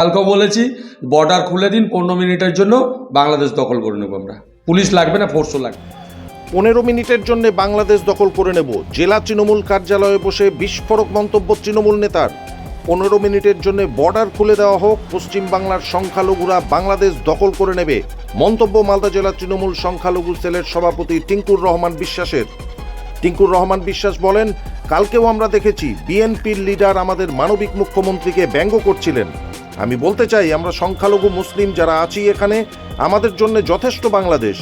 কালকে বলেছি বর্ডার খুলে দিন, পনেরো মিনিটের জন্য বাংলাদেশ দখল করে নেব আমরা। পুলিশ লাগবে না ফোর্সও লাগবে। পনেরো মিনিটের জন্য বাংলাদেশ দখল করে নেব। জেলা তৃণমূল কার্যালয়ে বসে বিস্ফোরক মন্তব্য তৃণমূল নেতার। পনেরো মিনিটের জন্য বর্ডার খুলে দেওয়া হোক, পশ্চিম বাংলার সংখ্যালঘুরা বাংলাদেশ দখল করে নেবে। মন্তব্য মালদা জেলা তৃণমূল সংখ্যালঘু সেলের সভাপতি টিঙ্কুর রহমান বিশ্বাসের। টিঙ্কুর রহমান বিশ্বাস বলেন, কালকেও আমরা দেখেছি, বিএনপির লিডার আমাদের মানবিক মুখ্যমন্ত্রীকে ব্যঙ্গ করছিলেন। আমি বলতে চাই, আমরা সংখ্যালঘু মুসলিম যারা আছি এখানে, আমাদের জন্য যথেষ্ট বাংলাদেশ।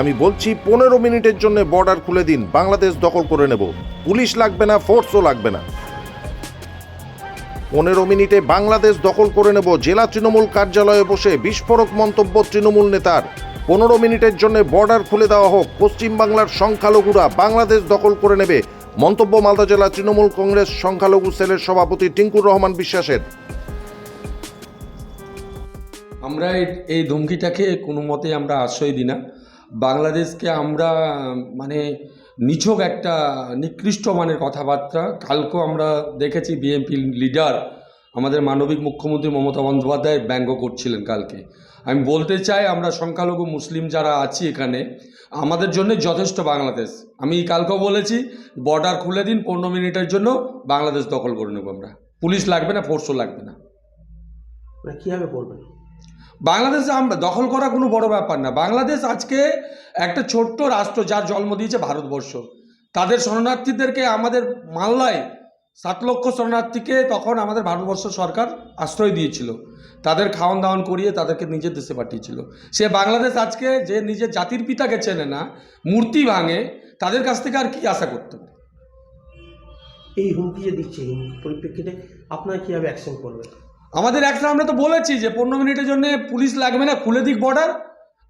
আমি বলছি, পনেরো মিনিটের জন্য বর্ডার খুলে দিন, বাংলাদেশ দখল করে নেব। পুলিশ লাগবে না, ফোর্সও লাগবে না। পনেরো মিনিটে বাংলাদেশ দখল করে নেব, জেলা তৃণমূল কার্যালয়ে বসে বিস্ফোরক মন্তব্য তৃণমূল নেতার। পনেরো মিনিটের জন্য বর্ডার খুলে দেওয়া হোক পশ্চিমবাংলার সংখ্যালঘুরা বাংলাদেশ দখল করে নেবে। মন্তব্য মালদা জেলা তৃণমূল কংগ্রেস সংখ্যালঘু সেলের সভাপতি টিঙ্কুর রহমান বিশ্বাসের। আমরা এই- ধমকিটাকে কোনো মতে আমরা আশ্রয় দিই না। বাংলাদেশকে আমরা মানে নিছক একটা নিকৃষ্ট মানের কথাবার্তা। কালকেও আমরা দেখেছি বিএনপি লিডার আমাদের মানবিক মুখ্যমন্ত্রী মমতা বন্দ্যোপাধ্যায় ব্যঙ্গ করছিলেন কালকে। আমি বলতে চাই, আমরা সংখ্যালঘু মুসলিম যারা আছি এখানে, আমাদের জন্য যথেষ্ট বাংলাদেশ। আমি কালকেও বলেছি, বর্ডার খুলে দিন, পনেরো মিনিটের জন্য বাংলাদেশ দখল করে নেব আমরা। পুলিশ লাগবে না ফোর্সও লাগবে না। মানে কীভাবে করবেন? বাংলাদেশ আমরা দখল করা কোনো বড় ব্যাপার না। বাংলাদেশ আজকে একটা ছোট্ট রাষ্ট্র যার জন্ম দিয়েছে ভারতবর্ষ। তাদের শরণার্থীদেরকে আমাদের মাল্লায় সাত লক্ষ শরণার্থীকে তখন আমাদের ভারতবর্ষ সরকার আশ্রয় দিয়েছিল। তাদের খাওয়ান দাওয়ান করিয়ে তাদেরকে নিজের দেশে পাঠিয়েছিল। সে বাংলাদেশ আজকে যে নিজের জাতির পিতাকে চেনে না, মূর্তি ভাঙে, তাদের কাছ থেকে আর কি আশা করতে পারে এই হুমকি যে দিচ্ছে হুমকি পরিপ্রেক্ষিতে আপনারা কীভাবে অ্যাকশন করবেন? আমাদের একটা আমরা তো বলেছি যে পনেরো মিনিটের জন্য পুলিশ লাগবে না খুলে দিক বর্ডার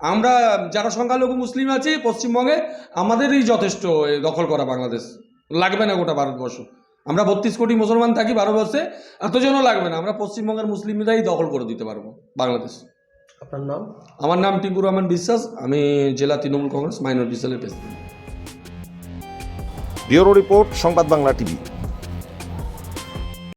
আমরা যারা সংখ্যালঘু মুসলিম আছি পশ্চিমবঙ্গে আমাদেরই যথেষ্ট দখল করা বাংলাদেশ। লাগবে না গোটা ভারতবর্ষ। আমরা বত্রিশ কোটি মুসলমান থাকি ভারতবর্ষে এতজনও লাগবে না। আমরা পশ্চিমবঙ্গের মুসলিমরাই দখল করে দিতে পারব বাংলাদেশ। আপনার নাম? আমার নাম টিঙ্কু রহমান বিশ্বাস আমি জেলা তৃণমূল কংগ্রেস মাইনরিটি সেলের president. Bureau report Sangbad Bangla TV.